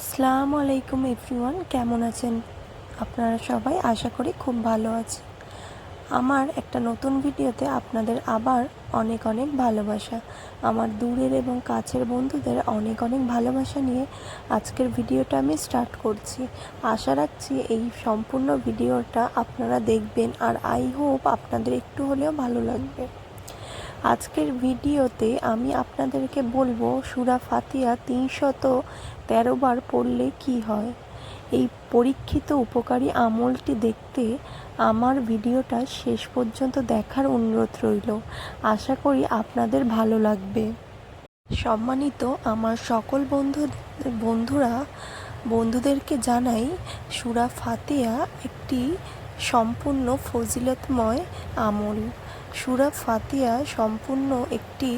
আসসালামু আলাইকুম এভরিওয়ান, কেমন আছেন? আপনারা সবাই আশা করি খুব ভালো আছে আমার একটা নতুন ভিডিওতে আপনাদের আবার অনেক অনেক ভালোবাসা। আমার দূরের এবং কাছের বন্ধুদের অনেক অনেক ভালোবাসা নিয়ে আজকের ভিডিওটা আমি স্টার্ট করছি। আশা রাখছি এই সম্পূর্ণ ভিডিওটা আপনারা দেখবেন, আর আই হোপ আপনাদের একটু হলেও ভালো লাগবে। আজকের ভিডিওতে আমি আপনাদেরকে বলব, সুরা ফাতিয়া তিনশত তেরো বার পড়লে কি হয়? এই পরীক্ষিত উপকারী আমলটি দেখতে আমার ভিডিওটা শেষ পর্যন্ত দেখার অনুরোধ রইল। আশা করি আপনাদের ভালো লাগবে। সম্মানিত আমার সকল বন্ধু, বন্ধুরা, বন্ধুদেরকে জানাই, সুরা ফাতিয়া একটি সম্পূর্ণ ফজিলতময় আমল। সুরা ফাতিয়া সম্পূর্ণ একটি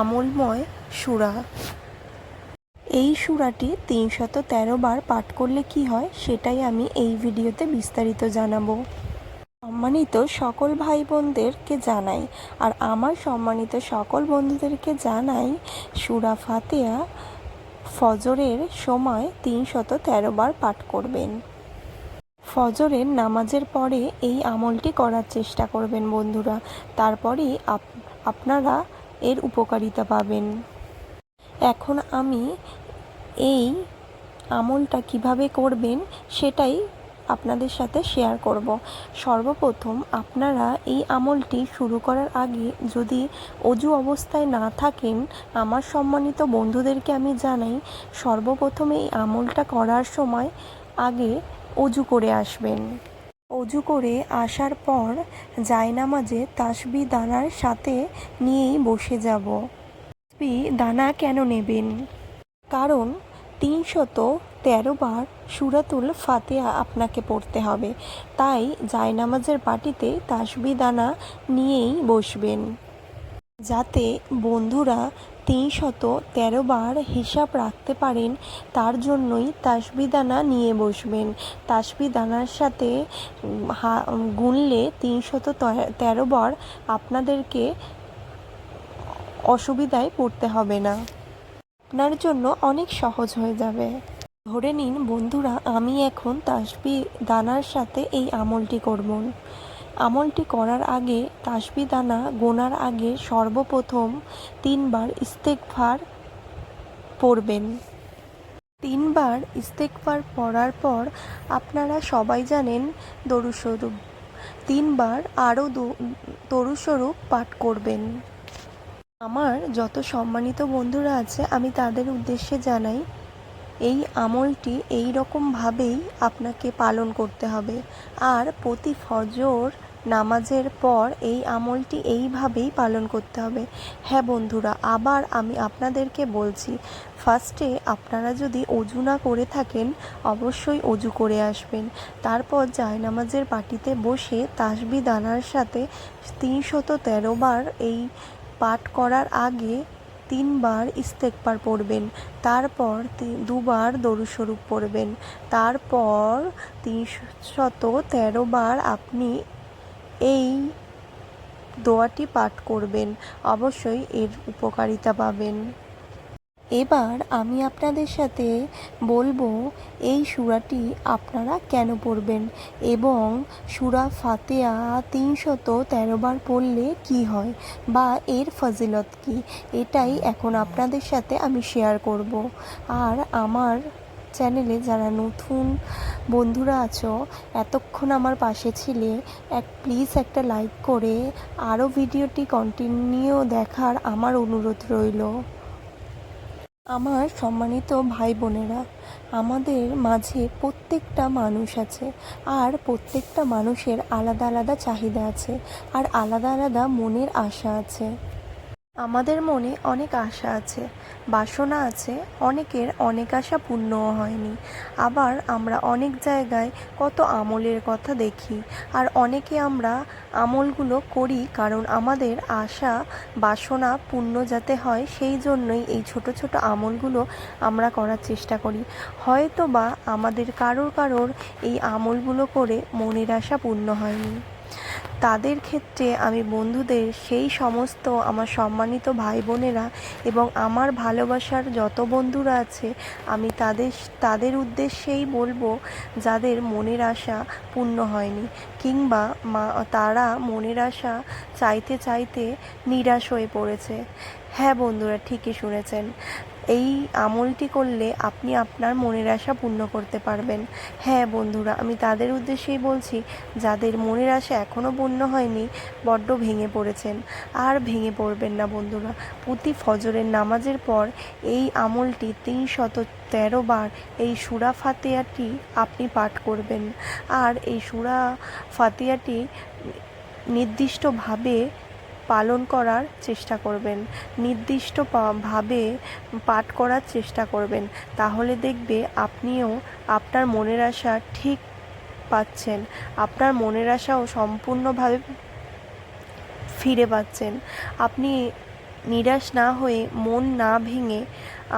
আমলময় সুরা। এই সুরাটি তিনশত তেরো বার পাঠ করলে কি হয় সেটাই আমি এই ভিডিওতে বিস্তারিত জানাব। সম্মানিত সকল ভাই বোনদেরকে জানাই আর আমার সম্মানিত সকল বন্ধুদেরকে জানাই সুরা ফাতেয়া ফজরের সময় তিনশত তেরো বার পাঠ করবেন। ফজরের নামাজের পরে এই আমলটি করার চেষ্টা করবেন বন্ধুরা। তারপরেই আপনারা এর উপকারিতা পাবেন। এখন আমি এই আমলটা কীভাবে করবেন সেটাই আপনাদের সাথে শেয়ার করব। সর্বপ্রথম আপনারা এই আমলটি শুরু করার আগে যদি অজু অবস্থায় না থাকেন, আমার সম্মানিত বন্ধুদেরকে আমি জানাই, সর্বপ্রথম এই আমলটা করার সময় আগে অজু করে আসবেন। অজু করে আসার পর জায়নামাজে তাসবি দানার সাথে নিয়েই বসে যাব। তাসবি দানা কেন নেবেন? কারণ তিনশত তেরো বার সুরাতুল ফাতেহা আপনাকে পড়তে হবে। তাই জায়নামাজের পাটিতে তাসবি দানা নিয়েই বসবেন। যাতে বন্ধুরা তিনশত তেরো বার হিসাব রাখতে পারেন, তার জন্যই তাসবিদানা নিয়ে বসবেন। তাসবিদানার সাথে গুনলে তিনশত তেরো বার আপনাদেরকে অসুবিধায় পড়তে হবে না। আপনার জন্য অনেক সহজ হয়ে যাবে। ধরে নিন বন্ধুরা, আমি এখন তাসবি দানার সাথে এই আমলটি করব। আমলটি করার আগে তাসবি দানা গোনার আগে সর্বপ্রথম তিনবার ইস্তেকফার পড়বেন। তিনবার ইস্তেকফার পড়ার পর আপনারা সবাই জানেন দরুস্বরূপ তিনবার আরও তরুস্বরূপ পাঠ করবেন। আমার যত সম্মানিত বন্ধুরা আছে, আমি তাদের উদ্দেশ্যে জানাই, এই আমলটি এই রকমভাবেই আপনাকে পালন করতে হবে। আর প্রতি ফজর নামাজের পর এই আমলটি এইভাবেই পালন করতে হবে। হ্যাঁ বন্ধুরা, আবার আমি আপনাদেরকে বলছি ফার্স্টে আপনারা যদি অজু না করে থাকেন, অবশ্যই অজু করে আসবেন। তারপর জায়নামাজের পাটিতে বসে তাসবি দানার সাথে তিনশত তেরো বার এই পাঠ করার আগে তিনবার ইস্তেকবার পড়বেন। তারপর দুবার দরুস্বরূপ পড়বেন। তারপর তিনশত তেরো বার আপনি এই দোয়াটি পাঠ করবেন, অবশ্যই এর উপকারিতা পাবেন। এবার আমি আপনাদের সাথে বলব, এই সুরাটি আপনারা কেন পড়বেন এবং সুরা ফাতেয়া তিনশত তেরো বার পড়লে কি হয় বা এর ফজিলত কি, এটাই এখন আপনাদের সাথে আমি শেয়ার করব। আর আমার চ্যানেলে যারা নতুন বন্ধুরা আছো, এতক্ষণ আমার পাশে ছিলে, এক প্লিজ একটা লাইক করে আরও ভিডিওটি কন্টিনিউ দেখার আমার অনুরোধ রইল। আমার সম্মানিত ভাই বোনেরা, আমাদের মাঝে প্রত্যেকটা মানুষ আছে, আর প্রত্যেকটা মানুষের আলাদা আলাদা চাহিদা আছে, আর আলাদা আলাদা মনের আশা আছে। আমাদের মনে অনেক আশা আছে, বাসনা আছে, অনেকের অনেক আশা পূর্ণও হয়নি। আবার আমরা অনেক জায়গায় কত আমলের কথা দেখি, আর অনেকে আমরা আমলগুলো করি কারণ আমাদের আশা, বাসনা পূর্ণ যাতে হয়, সেই জন্যই এই ছোট ছোট আমলগুলো আমরা করার চেষ্টা করি। হয়তো বা আমাদের কারোর কারোর এই আমলগুলো করে মনের আশা পূর্ণ হয়নি। তাদের ক্ষেত্রে আমি বন্ধুদের সেই সমস্ত আমার সম্মানিত ভাই বোনেরা এবং আমার ভালোবাসার যত বন্ধুরা আছে, আমি তাদের তাদের উদ্দেশ্যেই বলব যাদের মনের আশা পূর্ণ হয়নি কিংবা মা, তারা মনের আশা চাইতে চাইতে নিরাশ হয়ে পড়েছে। হ্যাঁ বন্ধুরা, ঠিকই শুনেছেন। এই আমলটি করলে আপনি আপনার মনের আশা পূর্ণ করতে পারবেন। হ্যাঁ বন্ধুরা, আমি তাদের উদ্দেশ্যেই বলছি, যাদের মনের আশা এখনও পূর্ণ হয়নি, বড্ড ভেঙে পড়েছেন। আর ভেঙে পড়বেন না বন্ধুরা। প্রতি ফজরের নামাজের পর এই আমলটি তিন শত তেরো বার এই সুরা ফাতেহাটি আপনি পাঠ করবেন। আর এই সুরা ফাতেহাটি নির্দিষ্টভাবে পালন করার চেষ্টা করবেন। নির্দিষ্ট ভাবে পাঠ করার চেষ্টা করবেন। তাহলে দেখবে আপনিও আপনার মনের আশা ঠিক পাচ্ছেন। আপনার মনের আশাও সম্পূর্ণভাবে ফিরে পাচ্ছেন। আপনি নিরাশ না হয়ে মন না ভেঙে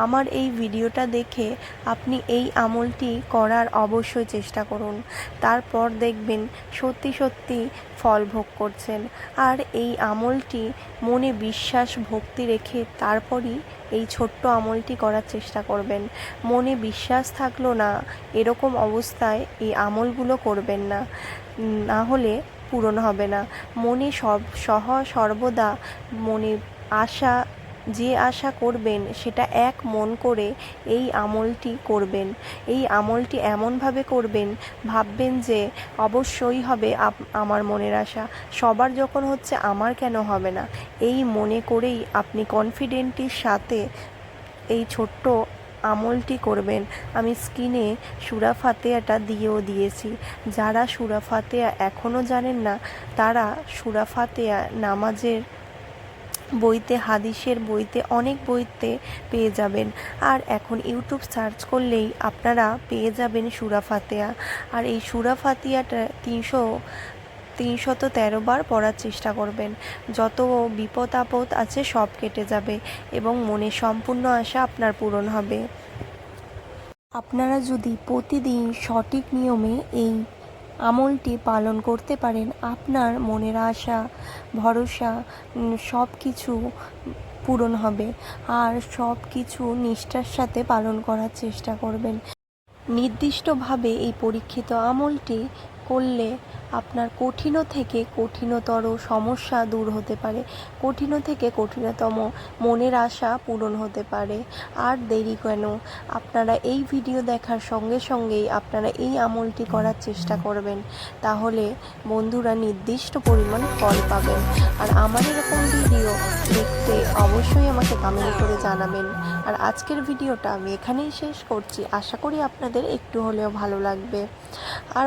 আমার এই ভিডিওটা দেখে আপনি এই আমলটি করার অবশ্যই চেষ্টা করুন। তারপর দেখবেন সত্যি সত্যি ফল ভোগ করছেন। আর এই আমলটি মনে বিশ্বাস, ভক্তি রেখে তারপরই এই ছোট্ট আমলটি করার চেষ্টা করবেন। মনে বিশ্বাস থাকল না, এরকম অবস্থায় এই আমলগুলো করবেন না। না হলে পূরণ হবে না। মনে সব, সহ সর্বদা মনে আশা, যে আশা করবেন সেটা এক মন করে এই আমলটি করবেন। এই আমলটি এমনভাবে করবেন, ভাববেন যে অবশ্যই হবে আমার মনের আশা। সবার যখন হচ্ছে আমার কেন হবে না? এই মনে করেই আপনি কনফিডেন্টের সাথে এই ছোট্ট আমলটি করবেন। আমি স্কিনে সুরা ফাতেহাটা দিয়েও দিয়েছি। যারা সুরা ফাতেহা এখনও জানেন না, তারা সুরা ফাতেহা নামাজের বইতে, হাদিসের বইতে অনেক বইতে পেয়ে যাবেন। আর এখন ইউটিউব সার্চ করলেই আপনারা পেয়ে যাবেন সুরা ফাতেহা। আর এই সুরা ফাতিহাটা তিনশো, তিনশত তেরো বার পড়ার চেষ্টা করবেন। যত বিপদ আপদ আছে সব কেটে যাবে এবং মনে সম্পূর্ণ আশা আপনার পূরণ হবে। আপনারা যদি প্রতিদিন সঠিক নিয়মে এই আমলটি পালন করতে পারেন আপনার মনের আশা, ভরসা সব কিছু পূরণ হবে। আর সব কিছু নিষ্ঠার সাথে পালন করার চেষ্টা করবেন। নির্দিষ্টভাবে এই পরীক্ষিত আমলটি করলে আপনার কঠিন থেকে কঠিনতর সমস্যা দূর হতে পারে। কঠিন থেকে কঠিনতম মনের আশা পূরণ হতে পারে। আর দেরি কেন? আপনারা এই ভিডিও দেখার সঙ্গে সঙ্গেই আপনারা এই আমলটি করার চেষ্টা করবেন। তাহলে বন্ধুরা নির্দিষ্ট পরিমাণ ফল পাবেন। আর আমার এরকম ভিডিও দেখতে অবশ্যই আমাকে কমেন্ট করে জানাবেন। আর আজকের ভিডিওটা আমি এখানেই শেষ করছি। আশা করি আপনাদের একটু হলেও ভালো লাগবে। আর